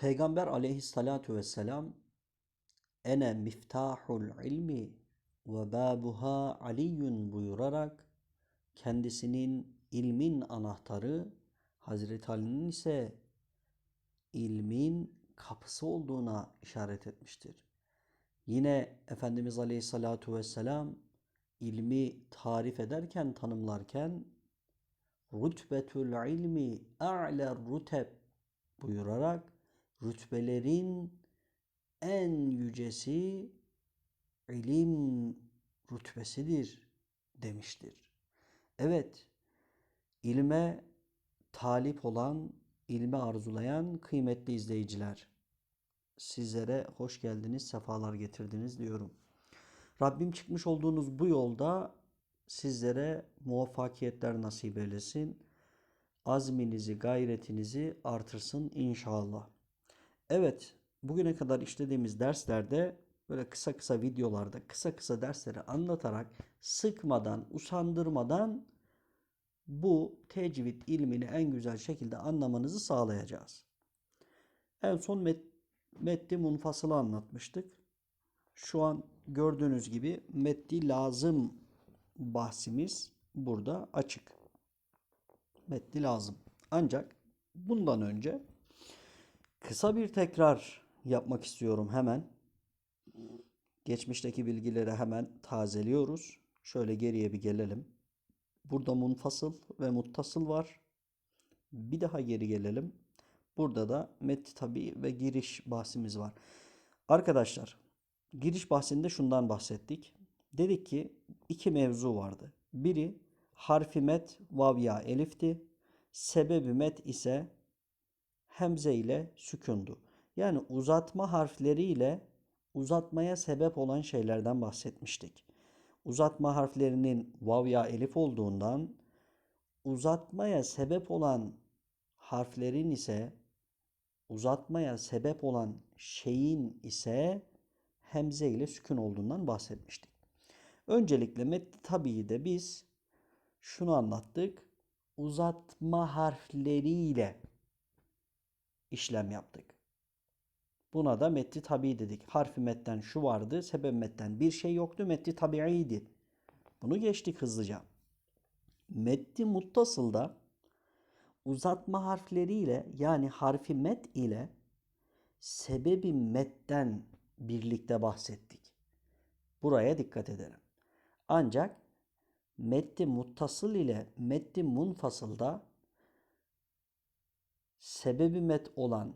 Peygamber aleyhissalatu vesselam ene miftahul ilmi ve babuha aliyun buyurarak kendisinin ilmin anahtarı Hazreti Ali'nin ise ilmin kapısı olduğuna işaret etmiştir. Yine Efendimiz Aleyhissalatu vesselam ilmi tarif ederken, tanımlarken rütbetul ilmi a'ler ruteb buyurarak rütbelerin en yücesi ilim rütbesidir demiştir. Evet, ilme talip olan, ilme arzulayan kıymetli izleyiciler, sizlere hoş geldiniz, sefalar getirdiniz diyorum. Rabbim çıkmış olduğunuz bu yolda sizlere muvaffakiyetler nasip eylesin. Azminizi, gayretinizi artırsın inşallah. Evet, bugüne kadar işlediğimiz derslerde böyle kısa kısa videolarda kısa kısa dersleri anlatarak sıkmadan, usandırmadan bu tecvid ilmini en güzel şekilde anlamanızı sağlayacağız. En son met metni munfasılı anlatmıştık. Şu an gördüğünüz gibi metni lazım bahsimiz burada açık. Metni lazım. Ancak bundan önce kısa bir tekrar yapmak istiyorum hemen. Geçmişteki bilgileri hemen tazeliyoruz. Şöyle geriye bir gelelim. Burada munfasıl ve muttasıl var. Bir daha geri gelelim. Burada da met tabi ve giriş bahsimiz var. Arkadaşlar giriş bahsinde şundan bahsettik. Dedik ki iki mevzu vardı. Biri harfi met vav ya elifti. Sebebi met ise hemze ile sükundu. Yani uzatma harfleriyle uzatmaya sebep olan şeylerden bahsetmiştik. Uzatma harflerinin vav ya elif olduğundan uzatmaya sebep olan harflerin ise uzatmaya sebep olan şeyin ise hemze ile sükun olduğundan bahsetmiştik. Öncelikle metni tabii de biz şunu anlattık. Uzatma harfleriyle işlem yaptık. Buna da metni tabi dedik. Harfi metten şu vardı, sebep metten bir şey yoktu, metni tabiiydi. Bunu geçtik hızlıca. Metni muttasılda uzatma harfleriyle yani harfi met ile sebebi metten birlikte bahsettik. Buraya dikkat edelim. Ancak metni muttasıl ile metni munfasılda sebebi met olan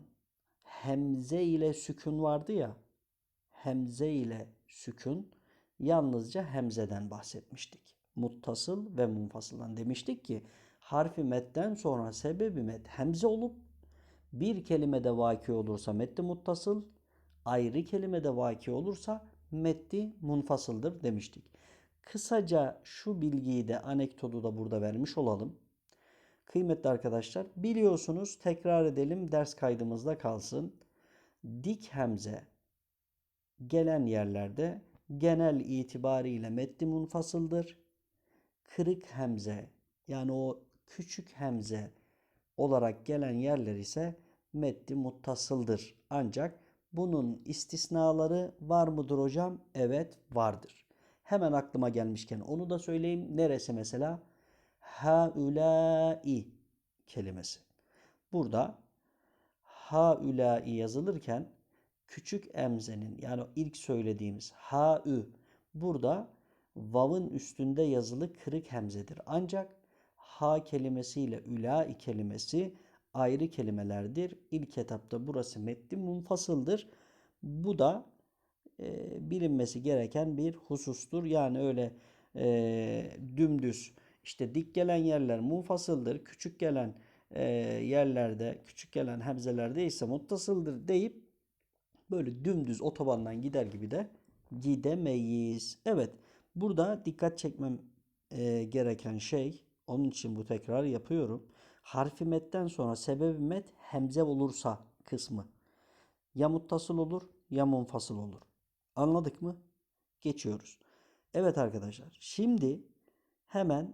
hemze ile sükun vardı ya hemze ile sükun yalnızca hemzeden bahsetmiştik. Muttasıl ve munfasıldan demiştik ki harfi metten sonra sebebi met hemze olup bir kelimede vaki olursa metni muttasıl ayrı kelimede vaki olursa metni munfasıldır demiştik. Kısaca şu bilgiyi de anekdotu da burada vermiş olalım. Kıymetli arkadaşlar biliyorsunuz tekrar edelim ders kaydımızda kalsın. Dik hemze gelen yerlerde genel itibariyle metni munfasıldır. Kırık hemze yani o küçük hemze olarak gelen yerler ise metni muttasıldır. Ancak bunun istisnaları var mıdır hocam? Evet vardır. Hemen aklıma gelmişken onu da söyleyeyim. Neresi mesela? Haulâi kelimesi. Burada haulâi yazılırken küçük emzenin yani ilk söylediğimiz haü burada vav'ın üstünde yazılı kırık hemzedir. Ancak ha kelimesiyle ülâi kelimesi ayrı kelimelerdir. İlk etapta burası metni munfasıldır. Bu da e, bilinmesi gereken bir husustur. Yani öyle e, dümdüz işte dik gelen yerler munfasıldır. Küçük gelen e, yerlerde, küçük gelen hemzelerde ise muttasıldır deyip böyle dümdüz otobandan gider gibi de gidemeyiz. Evet burada dikkat çekmem e, gereken şey onun için bu tekrar yapıyorum. Harfi metten sonra sebebi met hemze olursa kısmı ya muttasıl olur ya munfasıl olur. Anladık mı? Geçiyoruz. Evet arkadaşlar şimdi hemen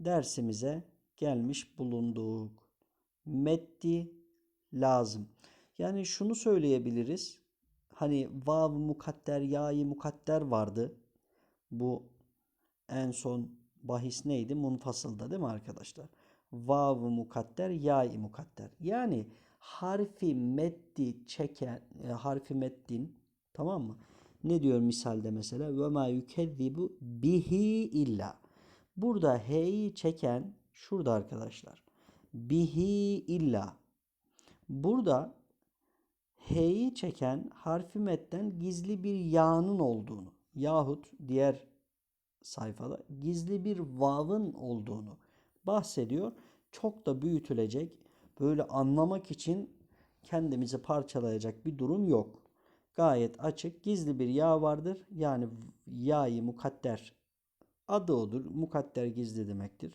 dersimize gelmiş bulunduk. Metti lazım. Yani şunu söyleyebiliriz. Hani vav mukadder, ya'yı mukadder vardı. Bu en son bahis neydi? Munfasılda değil mi arkadaşlar? Vav mukadder, ya'yı mukadder. Yani harfi meddi çeken, e, harfi meddin tamam mı? Ne diyor misalde mesela? Ve ma yukezzibu bihi illa. Burada he'yi çeken şurada arkadaşlar. Bihi illa. Burada H'yi çeken harfi metten gizli bir ya'nın olduğunu yahut diğer sayfada gizli bir vav'ın olduğunu bahsediyor. Çok da büyütülecek, böyle anlamak için kendimizi parçalayacak bir durum yok. Gayet açık, gizli bir ya vardır. Yani ya'yı mukadder adı odur. Mukadder gizli demektir.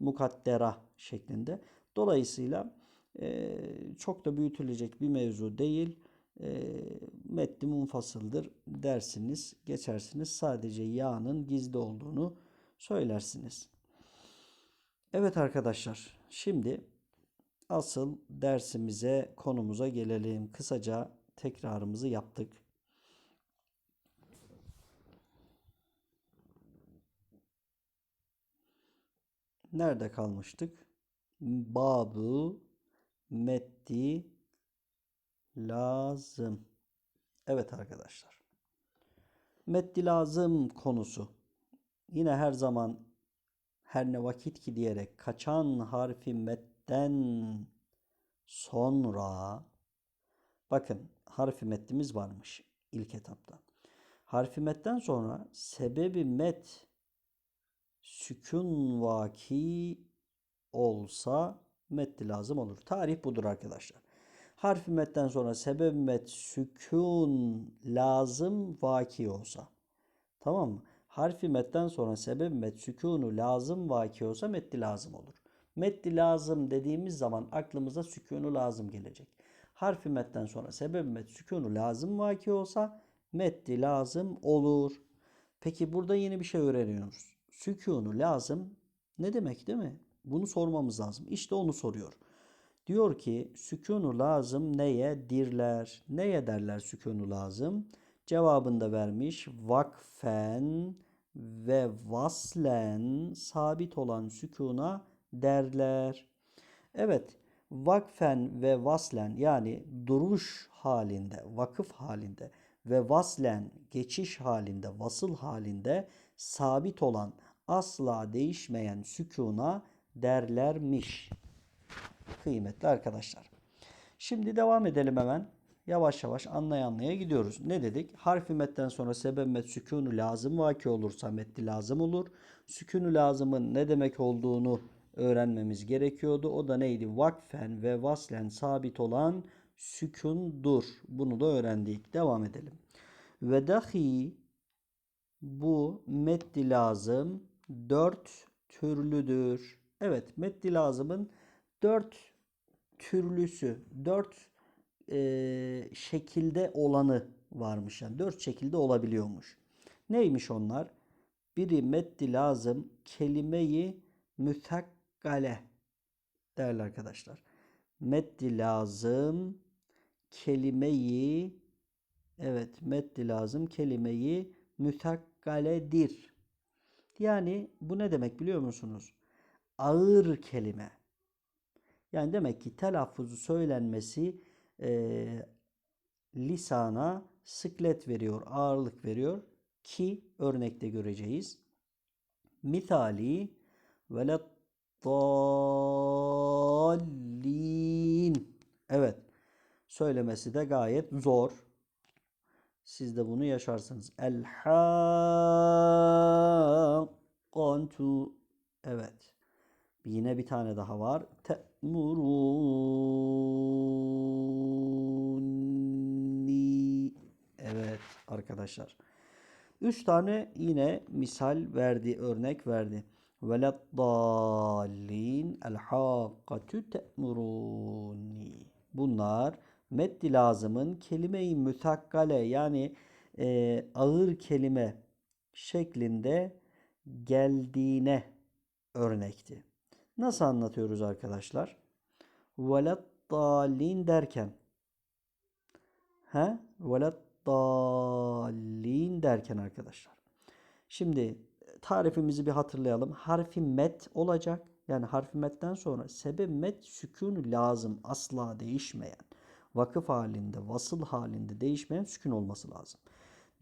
Mukaddera şeklinde. Dolayısıyla e, çok da büyütülecek bir mevzu değil. E, metni munfasıldır dersiniz, geçersiniz. Sadece yağının gizli olduğunu söylersiniz. Evet arkadaşlar, şimdi asıl dersimize, konumuza gelelim. Kısaca tekrarımızı yaptık. Nerede kalmıştık? Babı meddi lazım. Evet arkadaşlar. Meddi lazım konusu. Yine her zaman her ne vakit ki diyerek kaçan harfi metten sonra bakın harfi mettimiz varmış ilk etapta. Harfi metten sonra sebebi met sükun vaki olsa metni lazım olur. Tarih budur arkadaşlar. Harfi metten sonra sebep met sükun lazım vaki olsa. Tamam mı? Harfi metten sonra sebep met sükunu lazım vaki olsa metni lazım olur. Metni lazım dediğimiz zaman aklımıza sükunu lazım gelecek. Harfi metten sonra sebep met sükunu lazım vaki olsa metni lazım olur. Peki burada yeni bir şey öğreniyoruz. Sükunu lazım ne demek değil mi? Bunu sormamız lazım. İşte onu soruyor. Diyor ki sükunu lazım neye dirler? Neye derler sükunu lazım? Cevabında vermiş vakfen ve vaslen sabit olan sükuna derler. Evet vakfen ve vaslen yani duruş halinde, vakıf halinde ve vaslen geçiş halinde, vasıl halinde sabit olan asla değişmeyen sükuna derlermiş. Kıymetli arkadaşlar. Şimdi devam edelim hemen. Yavaş yavaş anlaya anlaya gidiyoruz. Ne dedik? Harfi metten sonra sebep met sükunu lazım vaki olursa metli lazım olur. Sükunu lazımın ne demek olduğunu öğrenmemiz gerekiyordu. O da neydi? Vakfen ve vaslen sabit olan sükundur. Bunu da öğrendik. Devam edelim. Ve dahi bu metli lazım dört türlüdür. Evet metni lazımın dört türlüsü, dört e, şekilde olanı varmış. Yani dört şekilde olabiliyormuş. Neymiş onlar? Biri metni lazım kelimeyi mütakkale değerli arkadaşlar. Metni lazım kelimeyi evet metni lazım kelimeyi mütakkaledir. Yani bu ne demek biliyor musunuz? ağır kelime. Yani demek ki telaffuzu söylenmesi e, lisana sıklet veriyor, ağırlık veriyor ki örnekte göreceğiz. Misali velet dallin. Evet. Söylemesi de gayet zor. Siz de bunu yaşarsınız. El haqqatu. Evet. Yine bir tane daha var. Te'muruni. Evet arkadaşlar. Üç tane yine misal verdi, örnek verdi. Veleddallin el hakkatü te'muruni. Bunlar meddi lazımın kelime-i mütakkale yani e, ağır kelime şeklinde geldiğine örnekti. Nasıl anlatıyoruz arkadaşlar? Dalin derken He? Veleddallin derken arkadaşlar. Şimdi tarifimizi bir hatırlayalım. Harfi met olacak. Yani harfi metten sonra sebep met sükun lazım. Asla değişmeyen. Vakıf halinde, vasıl halinde değişmeyen sükun olması lazım.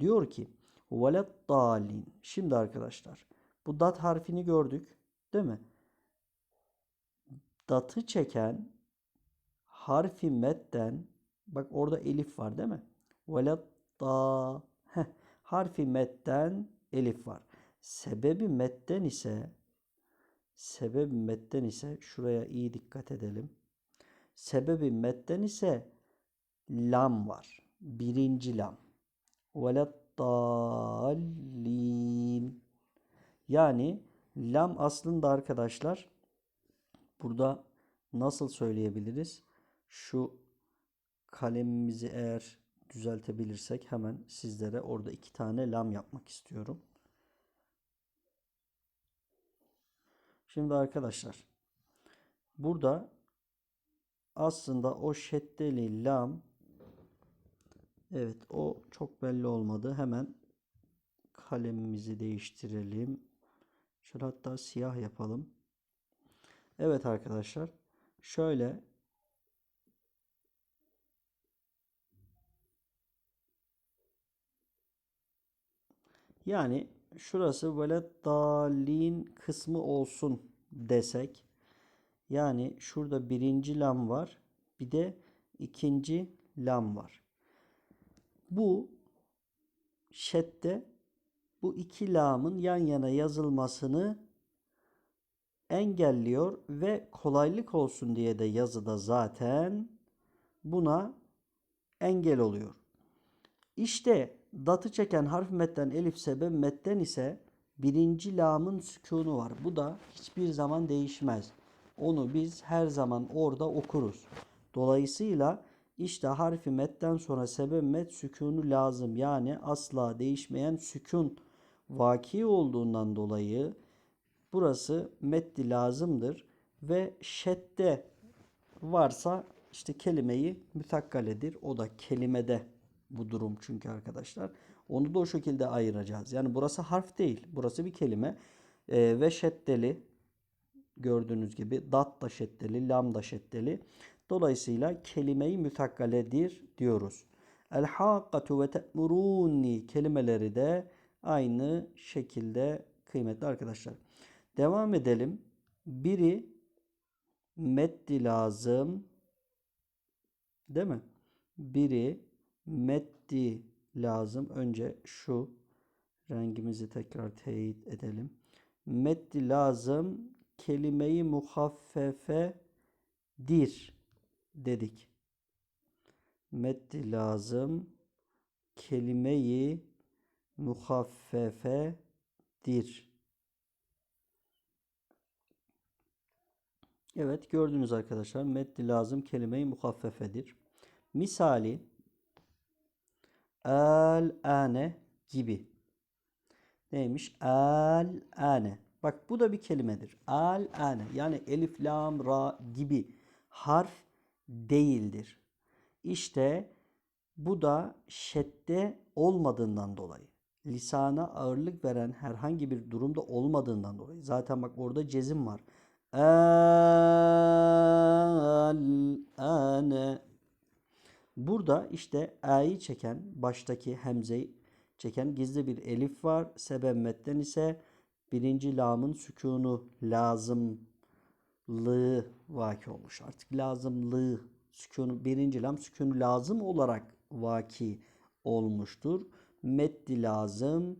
Diyor ki veleddallin. Şimdi arkadaşlar bu dat harfini gördük. Değil mi? Datı çeken harfi metten bak orada elif var değil mi? Veledda Heh, harfi metten elif var. Sebebi metten ise sebebi metten ise şuraya iyi dikkat edelim. Sebebi metten ise lam var. Birinci lam. Veleddallin. Yani lam aslında arkadaşlar burada nasıl söyleyebiliriz? Şu kalemimizi eğer düzeltebilirsek hemen sizlere orada iki tane lam yapmak istiyorum. Şimdi arkadaşlar burada aslında o şeddeli lam evet o çok belli olmadı. Hemen kalemimizi değiştirelim. Şöyle hatta siyah yapalım. Evet arkadaşlar şöyle Yani şurası böyle dalin kısmı olsun desek. Yani şurada birinci lam var. Bir de ikinci lam var. Bu şette bu iki lamın yan yana yazılmasını engelliyor ve kolaylık olsun diye de yazıda zaten buna engel oluyor. İşte datı çeken harf metten elif sebe metten ise birinci lamın sükunu var. Bu da hiçbir zaman değişmez. Onu biz her zaman orada okuruz. Dolayısıyla işte harfi metten sonra sebep met sükunu lazım. Yani asla değişmeyen sükun vaki olduğundan dolayı burası metli lazımdır. Ve şedde varsa işte kelimeyi mütakkaledir. O da kelimede bu durum çünkü arkadaşlar. Onu da o şekilde ayıracağız. Yani burası harf değil. Burası bir kelime. E, ve şeddeli gördüğünüz gibi dat da şeddeli, lam da şeddeli. Dolayısıyla kelimeyi mütakkaledir diyoruz. El hakkatu ve te'muruni kelimeleri de aynı şekilde kıymetli arkadaşlar. Devam edelim. Biri meddi lazım. Değil mi? Biri meddi lazım. Önce şu rengimizi tekrar teyit edelim. Meddi lazım kelimeyi muhaffefe dir dedik. Meddi lazım kelimeyi muhaffefe dir. Evet gördünüz arkadaşlar meddi lazım kelimeyi muhaffefedir. Misali el ane gibi. Neymiş? El ane. Bak bu da bir kelimedir. El ane. Yani elif, lam, ra gibi harf değildir. İşte bu da şedde olmadığından dolayı. Lisana ağırlık veren herhangi bir durumda olmadığından dolayı. Zaten bak orada cezim var. Ane Burada işte a'yı çeken, baştaki hemzeyi çeken gizli bir elif var. Sebemmetten ise birinci lamın sükunu lazımlığı vaki olmuş. Artık lazımlığı sükunu birinci lam sükunu lazım olarak vaki olmuştur. Meddi lazım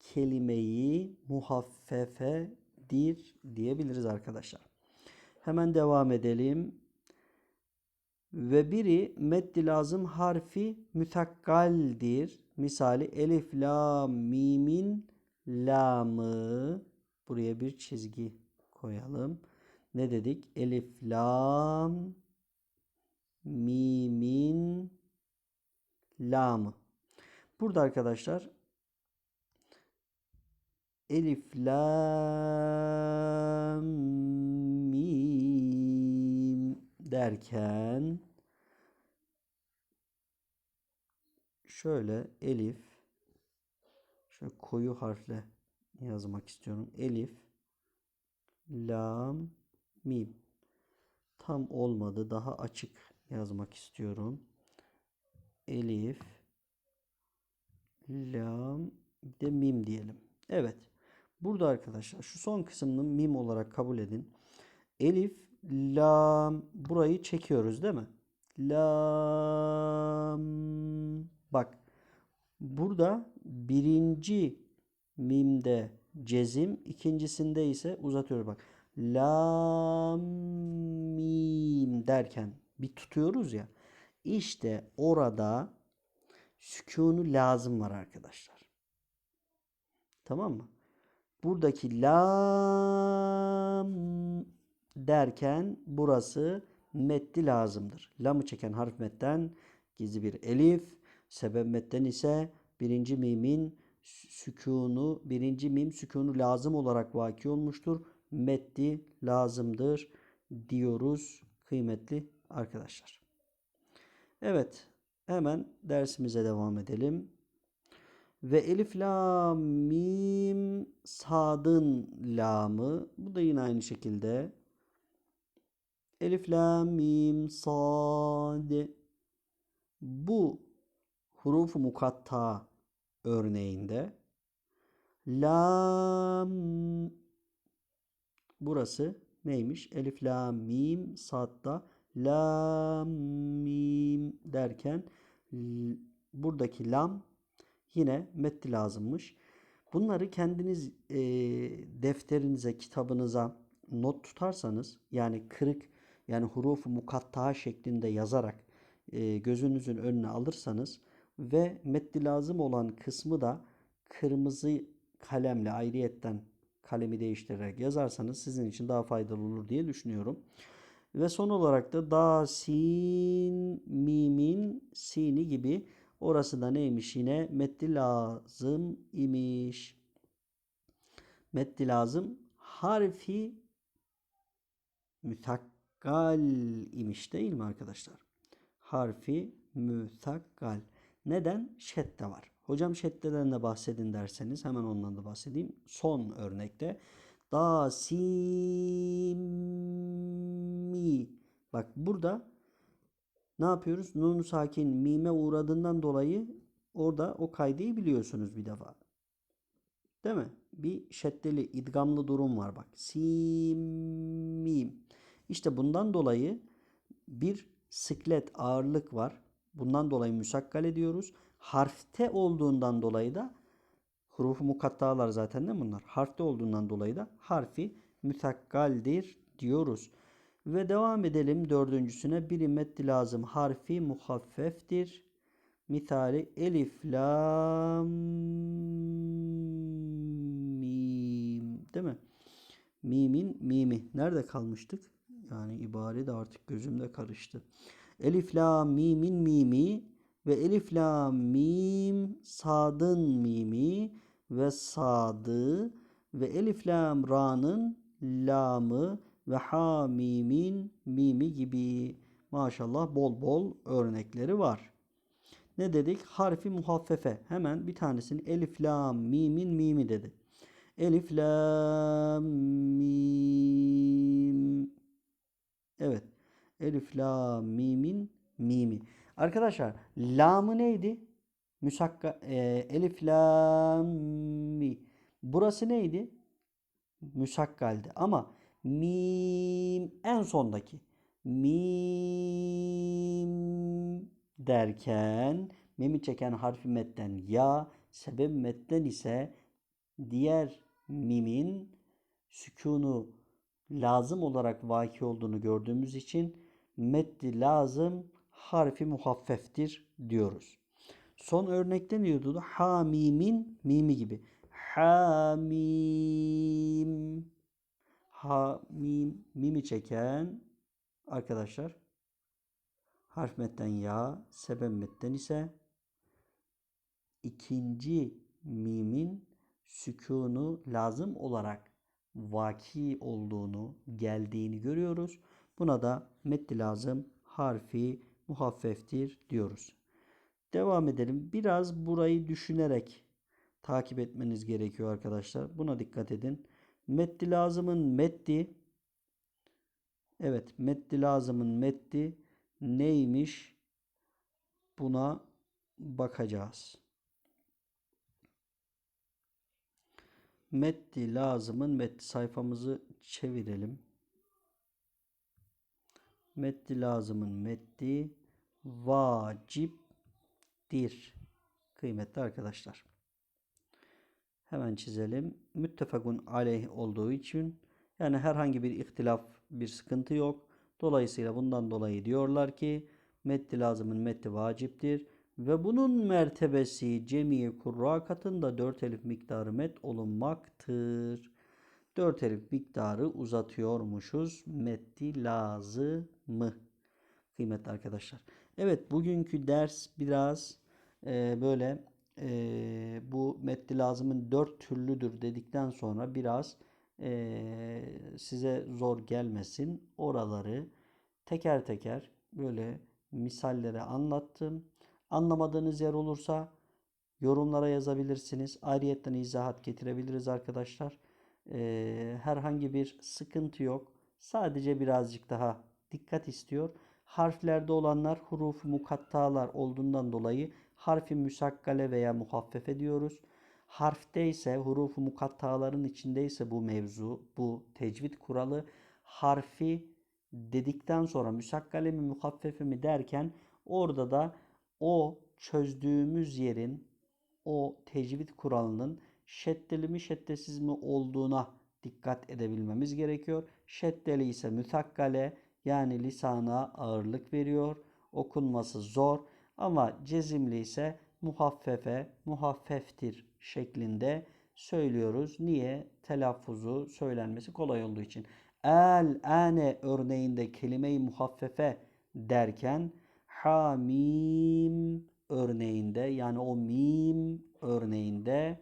kelimeyi muhaffefedir diyebiliriz arkadaşlar. Hemen devam edelim ve biri meddi lazım harfi mütakkaldir. Misali elif, la, mimin, lamı. Buraya bir çizgi koyalım. Ne dedik? Elif, lam, mimin, lamı. Burada arkadaşlar elif, lam, mim derken şöyle elif şöyle koyu harfle yazmak istiyorum. Elif lam mim. Tam olmadı. Daha açık yazmak istiyorum. Elif lam bir de mim diyelim. Evet. Burada arkadaşlar şu son kısmını mim olarak kabul edin. Elif, lam burayı çekiyoruz değil mi? Lam bak burada birinci mimde cezim ikincisinde ise uzatıyoruz bak. Lam mim derken bir tutuyoruz ya. İşte orada sükunu lazım var arkadaşlar. Tamam mı? Buradaki lam derken burası metli lazımdır. Lamı çeken harf metten gizli bir elif. Sebep metten ise birinci mimin sükunu, birinci mim sükunu lazım olarak vaki olmuştur. Metti lazımdır diyoruz kıymetli arkadaşlar. Evet hemen dersimize devam edelim. Ve elif lam mim sadın lamı. Bu da yine aynı şekilde. Elif lam mim sad. Bu hurufu mukatta örneğinde lam burası neymiş? Elif lam mim sadda lam mim derken buradaki lam yine metni lazımmış. Bunları kendiniz e, defterinize, kitabınıza not tutarsanız yani kırık yani hurufu mukatta şeklinde yazarak e, gözünüzün önüne alırsanız ve metni lazım olan kısmı da kırmızı kalemle ayrıyetten kalemi değiştirerek yazarsanız sizin için daha faydalı olur diye düşünüyorum. Ve son olarak da da, sin, mimin, sini gibi orası da neymiş yine? Metni lazım imiş. Metni lazım harfi mütakkal imiş değil mi arkadaşlar? Harfi mütakkal. Neden? Şedde var. Hocam şeddeden de bahsedin derseniz hemen ondan da bahsedeyim. Son örnekte da si mi. Bak burada ne yapıyoruz? Nun sakin mime uğradığından dolayı orada o kaydeyi biliyorsunuz bir defa. Değil mi? Bir şeddeli, idgamlı durum var bak. Sim, mim. İşte bundan dolayı bir sıklet, ağırlık var. Bundan dolayı müsakkal ediyoruz. Harfte olduğundan dolayı da hurufu mukattalar zaten de bunlar. Harfte olduğundan dolayı da harfi müsakkaldir diyoruz. Ve devam edelim dördüncüsüne. Bir metni lazım harfi muhaffeftir. Misali elif lam mim değil mi? Mimin mimi. Nerede kalmıştık? Yani ibare de artık gözümde karıştı. Elif lam mimin mimi ve elif lam mim sadın mimi ve sadı ve elif lam ra'nın lamı ve ha mimin mimi gibi maşallah bol bol örnekleri var. Ne dedik? Harfi muhaffefe. Hemen bir tanesini elif lam mimin mimi dedi. Elif lam mim. Evet. Elif lam mimin mimi. Arkadaşlar lamı neydi? Müsakka e, elif lam mi. Burası neydi? Müsakkaldi. Ama mim en sondaki mim derken mimi çeken harfi metten ya sebep metten ise diğer mimin sükunu lazım olarak vaki olduğunu gördüğümüz için metni lazım harfi muhaffeftir diyoruz. Son örnekte ne diyordu? Hamimin mimi gibi. Hamim. Hamim. Mimi çeken arkadaşlar harf metten ya, sebep metten ise ikinci mimin sükunu lazım olarak vaki olduğunu, geldiğini görüyoruz. Buna da metni lazım harfi muhaffeftir diyoruz. Devam edelim. Biraz burayı düşünerek takip etmeniz gerekiyor arkadaşlar. Buna dikkat edin. Meddi lazımın meddi Evet, meddi lazımın meddi neymiş? Buna bakacağız. Meddi lazımın meddi sayfamızı çevirelim. Meddi lazımın meddi vaciptir. Kıymetli arkadaşlar. Hemen çizelim. Müttefakun aleyh olduğu için yani herhangi bir ihtilaf, bir sıkıntı yok. Dolayısıyla bundan dolayı diyorlar ki meddi lazımın meddi vaciptir ve bunun mertebesi cemiye kurra katında 4 elif miktarı met olunmaktır. 4 elif miktarı uzatıyormuşuz. Meddi lazımı. Kıymetli arkadaşlar. Evet bugünkü ders biraz e, böyle e, bu meddi lazımın 4 türlüdür dedikten sonra biraz e, size zor gelmesin. Oraları teker teker böyle misallere anlattım. Anlamadığınız yer olursa yorumlara yazabilirsiniz. Ayrıyetten izahat getirebiliriz arkadaşlar. Ee, herhangi bir sıkıntı yok. Sadece birazcık daha dikkat istiyor. Harflerde olanlar hurufu mukattalar olduğundan dolayı harfi müsakkale veya muhaffefe diyoruz. Harfte ise hurufu mukattaların içindeyse bu mevzu, bu tecvid kuralı harfi dedikten sonra müsakkale mi muhaffefe mi derken orada da o çözdüğümüz yerin o tecvid kuralının şeddeli mi şeddesiz mi olduğuna dikkat edebilmemiz gerekiyor. Şeddeli ise mütakkale yani lisana ağırlık veriyor. Okunması zor ama cezimli ise muhaffefe, muhaffeftir şeklinde söylüyoruz. Niye? Telaffuzu söylenmesi kolay olduğu için. El, ane örneğinde kelime-i muhaffefe derken hamim örneğinde yani o mim örneğinde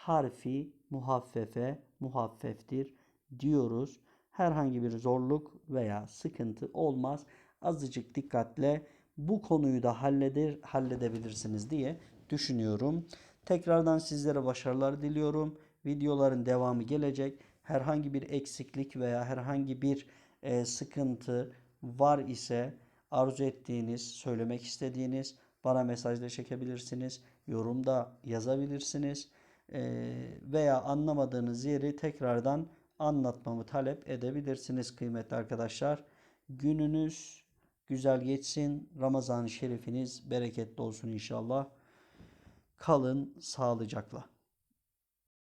harfi muhaffefe muhaffeftir diyoruz. Herhangi bir zorluk veya sıkıntı olmaz. Azıcık dikkatle bu konuyu da halleder, halledebilirsiniz diye düşünüyorum. Tekrardan sizlere başarılar diliyorum. Videoların devamı gelecek. Herhangi bir eksiklik veya herhangi bir e, sıkıntı var ise arzu ettiğiniz, söylemek istediğiniz bana mesajla çekebilirsiniz. Yorumda yazabilirsiniz. E, veya anlamadığınız yeri tekrardan anlatmamı talep edebilirsiniz kıymetli arkadaşlar. Gününüz güzel geçsin. Ramazan-ı Şerifiniz bereketli olsun inşallah. Kalın sağlıcakla.